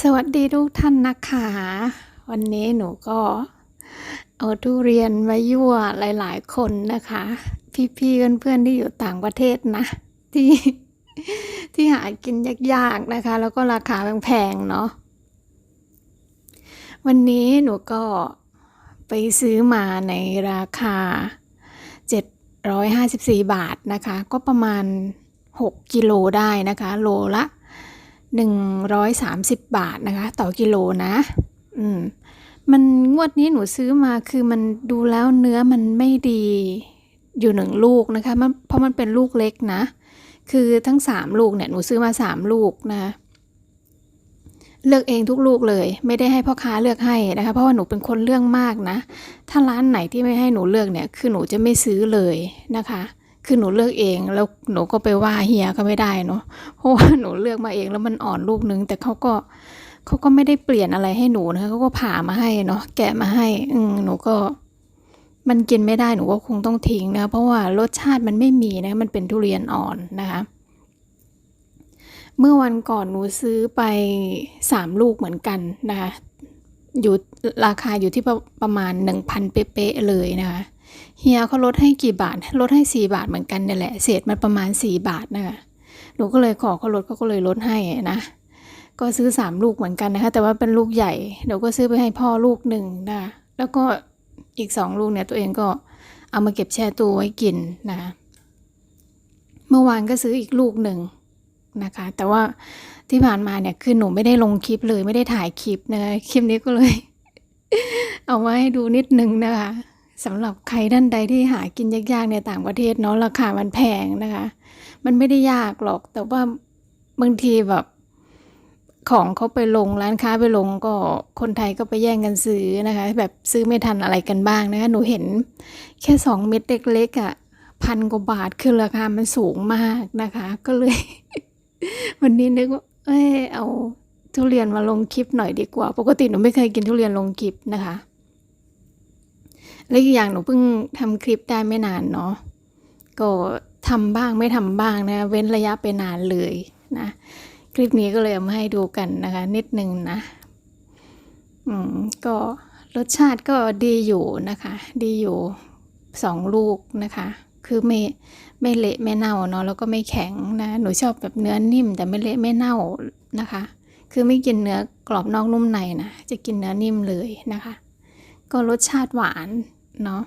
สวัสดีทุกท่านนะคะ วันนี้หนูก็เอาทุเรียนมายั่วหลาย ๆ คนนะคะ พี่ๆเพื่อนๆที่อยู่ต่างประเทศนะ ที่ที่หากินยากๆนะคะ แล้วก็ราคาแพงๆเนาะวันนี้หนูก็ไปซื้อมาในราคา 754 บาทนะคะ ก็ประมาณ 6 กิโลได้นะคะ โลละ 130 บาทนะคะ ต่อกิโลนะ อืม มันงวดนี้หนูซื้อมาคือมันดูแล้วเนื้อมันไม่ดีอยู่หนึ่งลูกนะคะมันเพราะมันเป็นลูกเล็กนะ คือทั้งสามลูกเนี่ยหนูซื้อมาสามลูกนะคะเลือกเองทุกลูกเลย ไม่ได้ให้พ่อค้าเลือกให้นะคะ เพราะว่าหนูเป็นคนเรื่องมากนะ ถ้าร้านไหนที่ไม่ให้หนูเลือกเนี่ย คือหนูจะไม่ซื้อเลยนะคะ คือหนูเลือกเองแล้วหนูก็ไปว่าเฮียก็ไม่ได้เนาะเพราะว่าหนูเลือกมาเองแล้วมันอ่อนลูกนึง แต่เขาก็เขาก็ไม่ได้เปลี่ยนอะไรให้หนูนะคะเขาก็ผ่ามาให้เนาะแกะมาให้ อืหนูก็มันกินไม่ได้หนูก็คงต้องทิ้งนะ เพราะว่ารสชาติมันไม่มีนะ มันเป็นทุเรียนอ่อนนะคะ เมื่อวันก่อนหนูซื้อไปสามลูกเหมือนกันนะคะอยู่ราคาอยู่ที่ประประมาณหนึ่งพันเป๊ะๆเลยนะคะ เฮียเขาลดให้กี่บาท ลดให้สี่บาทเหมือนกันเนี่ยแหละ เศษมันประมาณสี่บาทนะคะหนูก็เลยขอเขาลดเขาก็เลยลดให้นะ ก็ซื้อสามลูกเหมือนกันนะคะ แต่ว่าเป็นลูกใหญ่หนูก็ซื้อไปให้พ่อลูกหนึ่งนะ แล้วก็อีกสองลูกเนี่ยตัวเองก็เอามาเก็บแช่ตู้ไว้กินนะคะเมื่อวานก็ซื้ออีกลูกหนึ่งนะคะ แต่ว่าที่ผ่านมาเนี่ยคือหนูไม่ได้ลงคลิปเลยไม่ได้ถ่ายคลิปนะคะคลิปนี้ก็เลย เอามาให้ดูนิดนึงนะคะ สำหรับใครท่านใดที่หากินยากๆในต่างประเทศเนาะราคามันแพงนะคะ มันไม่ได้ยากหรอก แต่ว่าบางทีแบบของเขาไปลงร้านค้าไปลงก็คนไทยก็ไปแย่งกันซื้อนะคะ แบบซื้อไม่ทันอะไรกันบ้างนะคะ หนูเห็นแค่สองเม็ดเล็กๆอะ่ะพันกว่าบาทคือราคามันสูงมากนะคะ ก็เลย วันนี้นึกว่าเอ้ยเอาทุเรียนมาลงคลิปหน่อยดีกว่า ปกติหนูไม่เคยกินทุเรียนลงคลิปนะคะ และอีกอย่างหนูเพิ่งทำคลิปได้ไม่นานเนาะก็ทำบ้างไม่ทำบ้างนะ เว้นระยะไปนานเลยนะคลิปนี้ก็เลยเอามาให้ดูกันนะคะ นิดนึงนะ อืมก็รสชาติก็ดีอยู่นะคะ ดีอยู่สองลูกนะคะ คือไม่ไม่เละไม่เน่าเนาะแล้วก็ไม่แข็งนะ หนูชอบแบบเนื้อนิ่ม แต่ไม่เละไม่เน่านะคะ คือไม่กินเนื้อกรอบนอกนุ่มในนะจะกินเนื้อนิ่มเลยนะคะ ก็รสชาติหวาน เนาะ